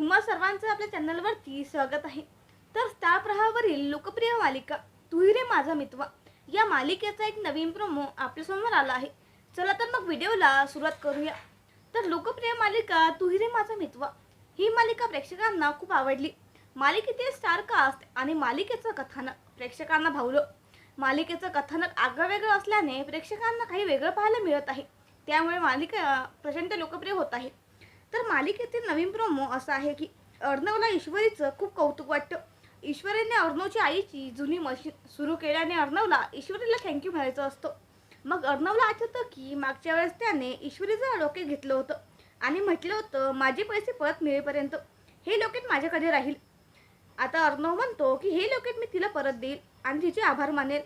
तुम्हा सर्वांचं आपल्या चॅनलवरती स्वागत आहे. तर स्टार प्रहावरील लोकप्रिय मालिका तू रे माझा मित्र या मालिकेचा एक नवीन प्रोमो आपल्यासमोर आला आहे. चला तर मग व्हिडिओला सुरुवात करूया. तर लोकप्रिय मालिका तू रे माझा मित्र ही मालिका प्रेक्षकांना खूप आवडली. मालिकेतील स्टार कास्ट आणि मालिकेचं कथानक प्रेक्षकांना भावलं. मालिकेचं कथानक आगळंवेगळं असल्याने प्रेक्षकांना काही वेगळं पाहायला मिळत आहे. त्यामुळे मालिका प्रचंड लोकप्रिय होत आहे. तर मालिकेतील नवीन प्रोमो असा आहे की अर्णवला ईश्वरीचं खूप कौतुक वाटतं. ईश्वरीने अर्णवची आईची जुनी मशीन सुरू केल्याने अर्णवला ईश्वरीला थँक्यू म्हणायचं असतं. मग अर्णवला आठवतं की मागच्या वेळेस त्याने ईश्वरीचं डोके घेतलं होतं आणि म्हटलं होतं माझे पैसे परत मिळेपर्यंत हे लोकेट माझ्याकडे राहील. आता अर्णव म्हणतो की हे लॉकेट मी तिला परत देईल आणि तिचे आभार मानेल.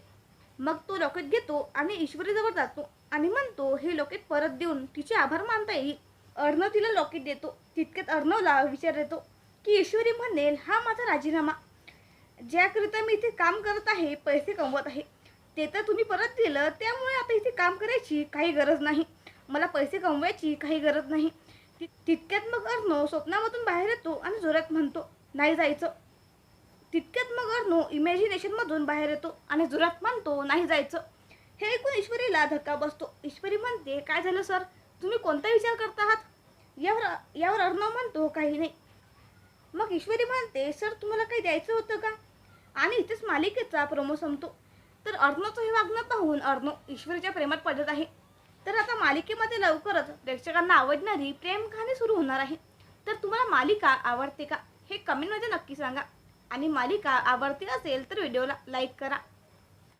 मग तो लॉकेट घेतो आणि ईश्वरीजवळ जातो आणि म्हणतो हे लॉकेट परत देऊन तिचे आभार मानता येईल. अर्णव तिला लॉकेट देतो. तितक्यात अर्णवला विचार येतो की ईश्वरी म्हणेल हा माझा राजीनामा. ज्याकरिता मी इथे काम करत आहे पैसे कमवत आहे. ते तर तुम्ही परत दिलं त्यामुळे आता इथे काम करायची काही गरज नाही. मला पैसे कमवायची काही गरज नाही. ति- तितक्यात मग अर्णव स्वप्नामधून बाहेर येतो आणि जोरात म्हणतो नाही जायचं. तितक्यात मग अर्णव इमॅजिनेशनमधून बाहेर येतो आणि जोरात म्हणतो नाही जायचं. हे ऐकून ईश्वरीला धक्का बसतो. ईश्वरी म्हणते काय झालं सर? तुम्ही कोणता विचार करत आहात? यावर यावर अर्णव म्हणतो हो, काही नाही. मग ईश्वरी म्हणते सर तुम्हाला काही द्यायचं होतं का? आणि इथेच मालिकेचा प्रोमो संपतो. तर अर्णवचं हे वागणं पाहून अर्णव ईश्वरीच्या प्रेमात पडत आहे. तर आता मालिकेमध्ये लवकरच प्रेक्षकांना आवडणारी प्रेम कहाणी सुरू होणार आहे. तर तुम्हाला मालिका आवडते का? हे कमेंटमध्ये नक्की सांगा. आणि मालिका आवडती असेल तर व्हिडिओला लाईक करा.